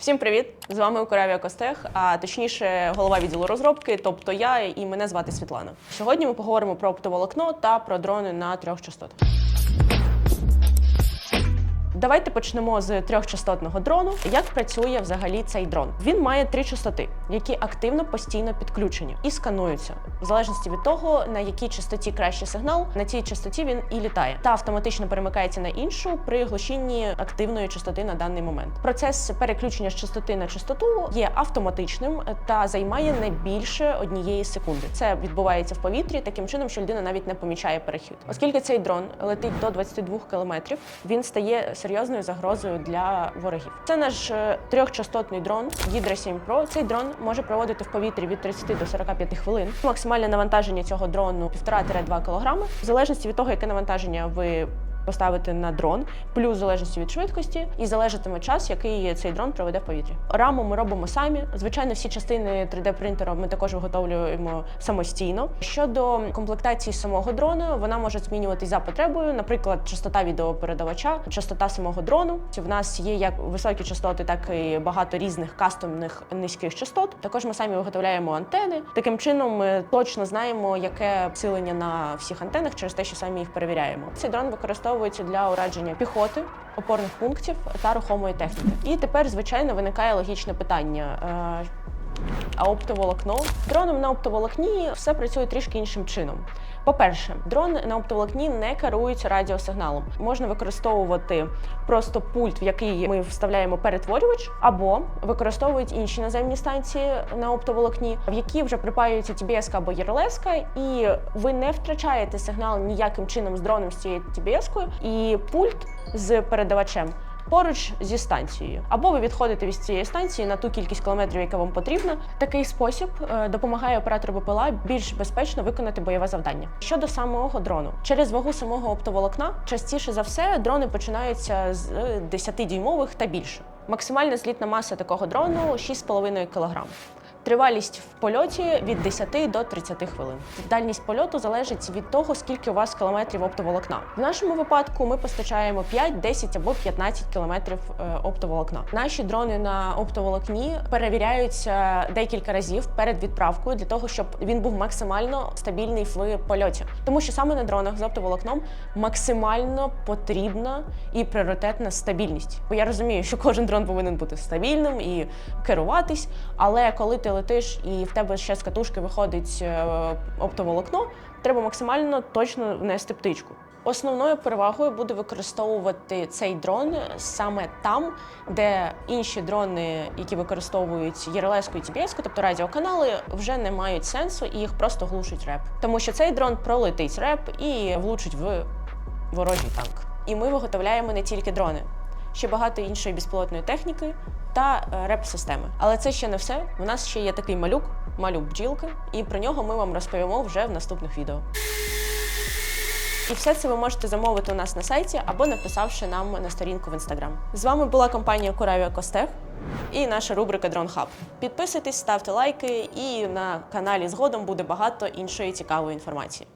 Всім привіт! З вами Укоравія Костех, а точніше, голова відділу розробки, тобто я і мене звати Світлана. Сьогодні ми поговоримо про оптоволокно та про дрони на трьох частотах. Давайте почнемо з трьохчастотного дрону. Як працює взагалі цей дрон? Він має три частоти, які активно постійно підключені і скануються в залежності від того, на якій частоті кращий сигнал, на цій частоті він і літає, та автоматично перемикається на іншу при глушінні активної частоти на даний момент. Процес переключення з частоти на частоту є автоматичним та займає не більше однієї секунди. Це відбувається в повітрі таким чином, що людина навіть не помічає перехід. Оскільки цей дрон летить до 22 кілометрів, він стає серйозною загрозою для ворогів. Це наш е, трьохчастотний дрон Hydra 7 Pro. Цей дрон може проводити в повітрі від 30 до 45 хвилин. Максимальне навантаження цього дрону 1,5-2 кг. В залежності від того, яке навантаження ви поставити на дрон, плюс залежності від швидкості, і залежатиме час, який цей дрон проведе в повітрі. Раму ми робимо самі. Звичайно, всі частини 3D принтера ми також виготовлюємо самостійно. Щодо комплектації самого дрону, вона може змінюватись за потребою. Наприклад, частота відеопередавача, частота самого дрону. В нас є як високі частоти, так і багато різних кастомних низьких частот. Також ми самі виготовляємо антени. Таким чином, ми точно знаємо, яке силення на всіх антенах через те, що самі їх перевіряємо. Цей дрон використовується для ураження піхоти, опорних пунктів та рухомої техніки. І тепер, звичайно, виникає логічне питання. А оптоволокно дроном на оптоволокні все працює трішки іншим чином. По-перше, дрон на оптоволокні не керується радіосигналом. Можна використовувати просто пульт, в який ми вставляємо перетворювач, або використовують інші наземні станції на оптоволокні, в які вже припаюється TBS або ЄРЛС, і ви не втрачаєте сигнал ніяким чином з дроном з цією TBS, і пульт з передавачем поруч зі станцією. Або ви відходите від цієї станції на ту кількість кілометрів, яка вам потрібна. Такий спосіб е, допомагає оператору БПЛА більш безпечно виконати бойове завдання. Щодо самого дрону, через вагу самого оптоволокна частіше за все дрони починаються з 10-дюймових та більше. Максимальна злітна маса такого дрону 6,5 кг. Тривалість в польоті від 10 до 30 хвилин. Дальність польоту залежить від того, скільки у вас кілометрів оптоволокна. В нашому випадку ми постачаємо 5, 10 або 15 кілометрів е, оптоволокна. Наші дрони на оптоволокні перевіряються декілька разів перед відправкою для того, щоб він був максимально стабільний в польоті. Тому що саме на дронах з оптоволокном максимально потрібна і пріоритетна стабільність. Бо я розумію, що кожен дрон повинен бути стабільним і керуватись, але коли ти летиш і в тебе ще з катушки виходить е, оптоволокно, треба максимально точно внести птичку. Основною перевагою буде використовувати цей дрон саме там, де інші дрони, які використовують ЄРЛС і TBS, тобто радіоканали, вже не мають сенсу і їх просто глушить реп. Тому що цей дрон пролетить реп і влучить в ворожий танк. І ми виготовляємо не тільки дрони, ще багато іншої безпілотної техніки та е, реп-системи. Але це ще не все. У нас ще є такий малюк, малюк бджілка, і про нього ми вам розповімо вже в наступних відео. І все це ви можете замовити у нас на сайті або написавши нам на сторінку в інстаграм. З вами була компанія Куравія Костех і наша рубрика Дрон Хаб. Підписуйтесь, ставте лайки, і на каналі згодом буде багато іншої цікавої інформації.